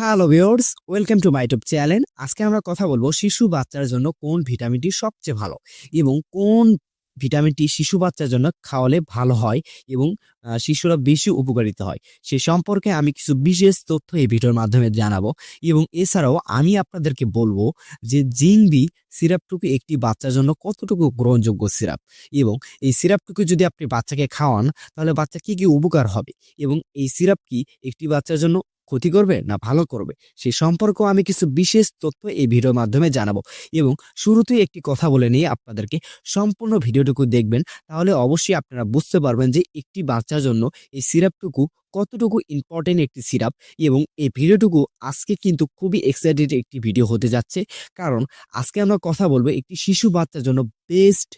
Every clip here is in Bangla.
Hello viewers welcome to my YouTube channel আজকে আমরা কথা বলব শিশু বাচ্চার জন্য কোন ভিটামিনটি সবচেয়ে ভালো এবং কোন ভিটামিনটি শিশু বাচ্চার জন্য খাওয়ালে ভালো হয় এবং শিশুরা বেশি উপকারিত হয়। সে সম্পর্কে আমি কিছু বিশেষ তথ্য এই ভিডিওর মাধ্যমে জানাব এবং এছাড়াও আমি আপনাদেরকে বলব যে জিংবি সিরাপটুকু একটি বাচ্চার জন্য কতটুকু গ্রহণযোগ্য সিরাপ এবং এই সিরাপটুকু যদি আপনি বাচ্চাকে খাওয়ান, তাহলে বাচ্চা কি কি উপকার হবে এবং এই সিরাপ কি একটি বাচ্চার জন্য ক্ষতি করবে না ভালো করবে? সেই সম্পর্ক আমি কিছু বিশেষ তথ্য এই ভিডিওর মাধ্যমে জানাব। এবং শুরুতেই একটি কথা বলে নিয়ে আপনাদেরকে সম্পূর্ণ ভিডিওটুকু দেখবেন। তাহলে অবশ্যই আপনারা বুঝতে পারবেন যে একটি বাচ্চার জন্য এই সিরাপটুকু কতটুকু ইম্পর্টেন্ট একটি সিরাপ এবং এই ভিডিওটুকু আজকে কিন্তু খুবই এক্সাইটেড একটি ভিডিও হতে যাচ্ছে। কারণ আজকে আমরা কথা বলব একটি শিশু বাচ্চার জন্য বেস্ট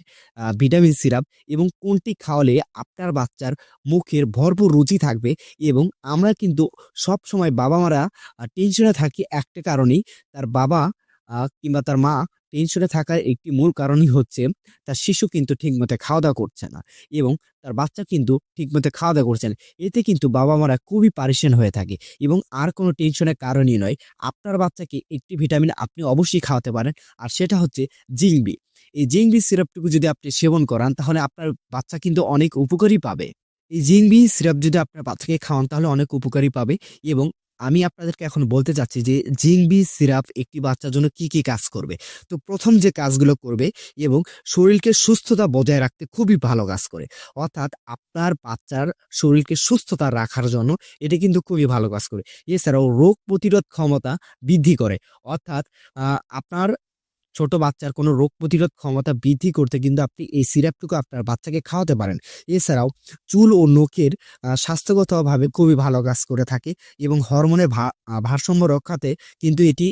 ভিটামিন সিরাপ এবং কোনটি খাওয়ালে আপনার বাচ্চার মুখের ভরপুর রুচি থাকবে এবং আমরা কিন্তু সব সময় বাবা মারা টেনশনে থাকি একটা কারণেই। তার বাবা কিংবা তার মা টেনশনে থাকার একটি মূল কারণই হচ্ছে, তার শিশু কিন্তু ঠিকমতো খাওয়া দাওয়া করছে না এবং তার বাচ্চা কিন্তু ঠিকমতো খাওয়া দাওয়া করছে না। এতে কিন্তু বাবা মারা খুবই পারিশান হয়ে থাকে এবং আর কোনো টেনশনের কারণই নয়। আপনার বাচ্চাকে একটি ভিটামিন আপনি অবশ্যই খাওয়াতে পারেন, আর সেটা হচ্ছে জিংবি। এই জিংবি সিরাপটুকু যদি আপনি সেবন করান, তাহলে আপনার বাচ্চা কিন্তু অনেক উপকারী পাবে। এই জিংবি সিরাপ যদি আপনার বাচ্চাকে খাওয়ান, তাহলে অনেক উপকারী পাবে এবং আমি আপনাদেরকে এখন বলতে চাচ্ছি যে জিংবি সিরাপ একটি বাচ্চার জন্য কি কি কাজ করবে? তো প্রথম যে কাজগুলো করবে এবং শরীরকে সুস্থতা বজায় রাখতে খুবই ভালো কাজ করে। অর্থাৎ আপনার বাচ্চার শরীরকে সুস্থতা রাখার জন্য এটি কিন্তু খুবই ভালো কাজ করে। এছাড়াও রোগ প্রতিরোধ ক্ষমতা বৃদ্ধি করে। অর্থাৎ আপনার ছোট বাচ্চার কোনো রোগ প্রতিরোধ ক্ষমতা বৃদ্ধি করতে কিন্তু আপনি এই সিরাপটুকু আপনার বাচ্চাকে খাওয়াতে পারেন। এছাড়াও চুল ও নখের স্বাস্থ্যগতভাবে খুবই ভালো কাজ করে থাকে এবং হরমোনের ভারসাম্য রক্ষাতে কিন্তু এটি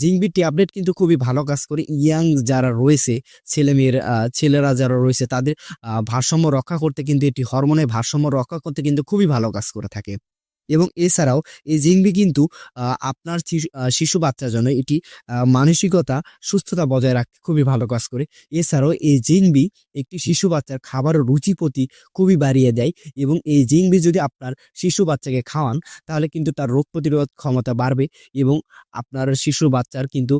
জিংবি ট্যাবলেট কিন্তু খুবই ভালো কাজ করে। ইয়াং যারা রয়েছে, ছেলেমেয়ের ছেলেরা যারা রয়েছে তাদের ভারসাম্য রক্ষা করতে কিন্তু এটি হরমোনের ভারসাম্য রক্ষা করতে কিন্তু খুবই ভালো কাজ করে থাকে। এবং এছাড়াও এই জিংবি কিন্তু আপনার শিশু- বাচ্চার জন্য এটি মানসিকতা, সুস্থতা বজায় রাখতে খুবই ভালো কাজ করে। এছাড়াও এই জিংবি একটি শিশু বাচ্চার খাবারের রুচি প্রতি খুবই বাড়িয়ে দেয় এবং এই জিংবি যদি আপনার শিশু বাচ্চাকে খাওয়ান, তাহলে কিন্তু তার রোগ প্রতিরোধ ক্ষমতা বাড়বে এবং আপনার শিশু বাচ্চার কিন্তু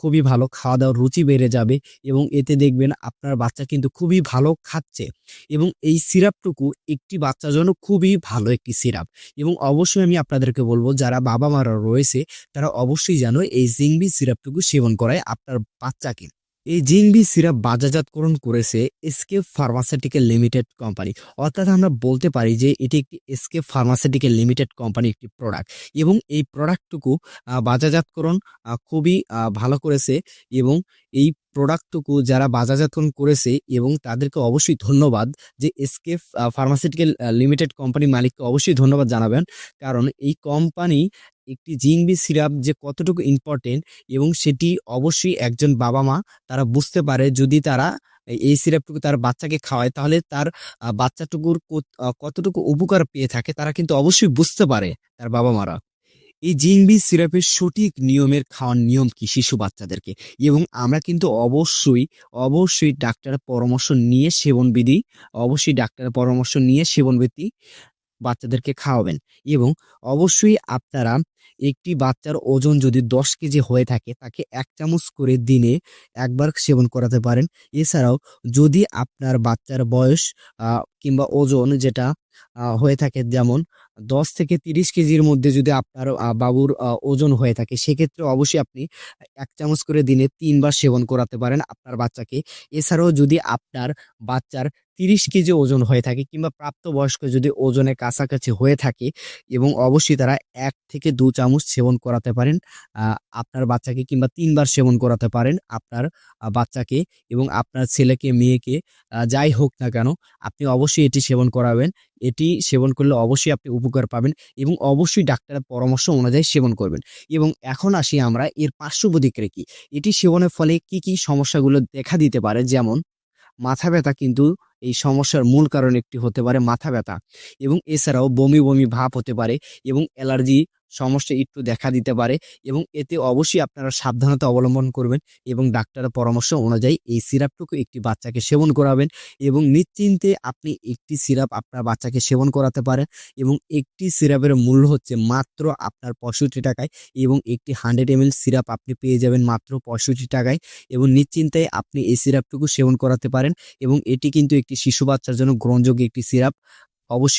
খুবই ভালো খাওয়া দাওয়ার রুচি বেড়ে যাবে এবং এতে দেখবেন আপনার বাচ্চা কিন্তু খুবই ভালো খাচ্ছে এবং এই সিরাপটুকু একটি বাচ্চার জন্য খুবই ভালো একটি সিরাপ এবং অবশ্যই আমি আপনাদেরকে বলব, যারা বাবা মারা রয়েছে, তারা অবশ্যই যেন এই জিংবি সিরাপটুকু সেবন করায় আপনার বাচ্চাকে। এই জিংবি সিরাপ বাজারজাতকরণ করেছে এসকেপ ফার্মাসিউটিক্যাল লিমিটেড কোম্পানি। অর্থাৎ আমরা বলতে পারি যে এটি একটি এসকেপ ফার্মাসিউটিক্যাল লিমিটেড কোম্পানি একটি প্রোডাক্ট এবং এই প্রোডাক্টটুকু বাজারজাতকরণ খুবই ভালো করেছে এবং এই প্রোডাক্টটুকু যারা বাজারজাতকরণ করেছে এবং তাদেরকে অবশ্যই ধন্যবাদ যে এসকেপ ফার্মাসিউটিক্যাল লিমিটেড কোম্পানি মালিককে অবশ্যই ধন্যবাদ জানাবেন। কারণ এই কোম্পানি একটি জিংবি সিরাপ যে কতটুকু ইম্পর্টেন্ট এবং সেটি অবশ্যই একজন বাবা মা তারা বুঝতে পারে। যদি তারা এই সিরাপটুকু তার বাচ্চাকে খাওয়ায়, তাহলে তার বাচ্চাটুকুর কতটুকু উপকার পেয়ে থাকে তারা কিন্তু অবশ্যই বুঝতে পারে তার বাবা মারা। এই জিংবি সিরাপের সঠিক নিয়মের খাওয়ার নিয়ম কি শিশু বাচ্চাদেরকে? এবং আমরা কিন্তু অবশ্যই অবশ্যই ডাক্তারের পরামর্শ নিয়ে সেবনবিধি, অবশ্যই ডাক্তারের পরামর্শ নিয়ে সেবনবিধি বাচ্চাদেরকে খাওয়াবেন। এবং অবশ্যই আপনারা একটি বাচ্চার ওজন যদি দশ কেজি হয়ে থাকে, তাকে এক চামচ করে দিনে একবার সেবন করাতে পারেন। এছাড়াও যদি আপনার বাচ্চার বয়স কিংবা ওজন যেটা হয়ে থাকে যেমন দশ থেকে তিরিশ কেজির মধ্যে যদি আপনার বাবুর ওজন হয়ে থাকে, সেক্ষেত্রে অবশ্যই আপনি এক চামচ করে দিনে তিনবার সেবন করাতে পারেন আপনার বাচ্চাকে। এছাড়াও যদি আপনার বাচ্চার তিরিশ কেজি ওজন হয়ে থাকে কিংবা প্রাপ্তবয়স্ক যদি ওজনের কাছাকাছি হয়ে থাকে এবং অবশ্যই তারা এক থেকে দু চামচ সেবন করাতে পারেন আপনার বাচ্চাকে কিংবা তিনবার সেবন করাতে পারেন আপনার বাচ্চাকে এবং আপনার ছেলেকে, মেয়েকে যাই হোক না কেন আপনি অবশ্যই এটি সেবন করাবেন। এটি সেবন করলে অবশ্যই আপনি উপকার পাবেন এবং অবশ্যই ডাক্তারের পরামর্শ অনুযায়ী সেবন করবেন। এবং এখন আসি আমরা এর পার্শ্ব প্রতিক্রিয়া কি? এটি সেবনের ফলে কি কি সমস্যাগুলো দেখা দিতে পারে? যেমন মাথা ব্যথা কিন্তু এই সমস্যার মূল কারণ একটি হতে পারে মাথা ব্যথা এবং এছাড়াও বমি বমি ভাব হতে পারে এবং অ্যালার্জি সমস্যা একটু দেখা দিতে পারে এবং এতে অবশ্যই আপনারা সাবধানতা অবলম্বন করবেন এবং ডাক্তারের পরামর্শ অনুযায়ী এই সিরাপটুকু একটি বাচ্চাকে সেবন করাবেন এবং নিশ্চিন্তে আপনি একটি সিরাপ আপনার বাচ্চাকে সেবন করাতে পারেন এবং একটি সিরাপের মূল্য হচ্ছে মাত্র আপনার পঁয়ষট্টি টাকায় এবং একটি হান্ড্রেড এমএল সিরাপ আপনি পেয়ে যাবেন মাত্র পঁয়ষট্টি টাকায় এবং নিশ্চিন্তায় আপনি এই সিরাপটুকু সেবন করাতে পারেন এবং এটি কিন্তু একটি শিশু বাচ্চার জন্য গ্রহণযোগ্য একটি সিরাপ। অবশ্যই